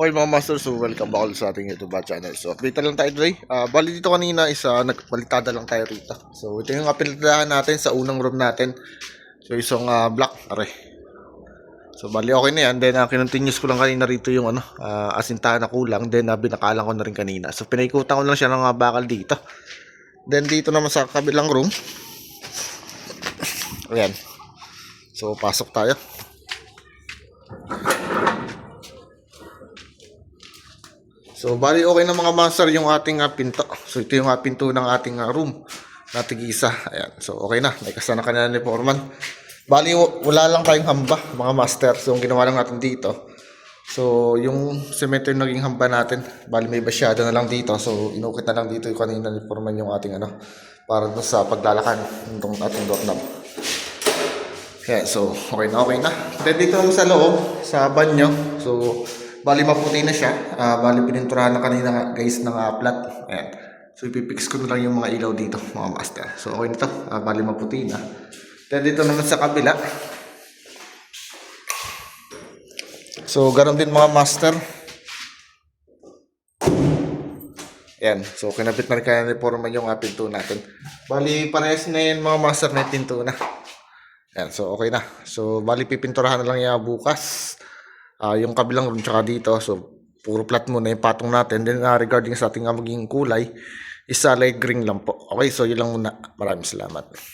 Okay mga master, so welcome back sa ating YouTube channel. So update lang tayo today. Ah, bali dito kanina isa nagpalitada lang tayo rito. So ito yung apelitahan natin sa unang room natin. So isang ah, black, are. So bali okay na yan. Then uh, kinontinuous ko lang kanina rito yung ano, ah, asintahan na kulang. Then uh, binakalan ko na rin kanina. So pinaikutan ko lang siya ng ah, bakal dito. Then dito naman sa kabilang room. Ayan. So pasok tayo. So, bali okay na mga master yung ating uh, pinto. So, ito yung uh, pinto ng ating uh, room na tig-isa. Ayan. So, okay na. Ka na ni Foreman. Bali, wala lang tayong hamba, mga master. So, ang ginawa lang natin dito. So, yung semento yung naging hamba natin. Bali, may basyado na lang dito. So, inukit na lang dito yung kanina ni Foreman yung ating ano, para doon sa paglalakan ng ating doorknob. Kaya, so, okay na, okay na. Then, dito sa loob, sa banyo. So, bali maputi na siya. Ah, bali, pininturahan na kanina guys ng uh, plat. Ayan. So, ipipix ko na lang yung mga ilaw dito, mga master. So, okay na to. Ah, bali, maputi na. Then, dito naman sa kabila. So, ganoon din mga master. Yan. So, kinabit na rin kaya ni Foreman yung uh, pinto natin. Bali, parehas na yan mga master na pinto na. Yan, so okay na. So, bali pipinturahan na lang yung bukas. Ah, yung kabilang room tsaka dito. So, puro plat muna yung patong natin. Then, ah, regarding sa ating ah, magiging kulay, isa light green lang po. Okay, so yun lang muna. Maraming salamat.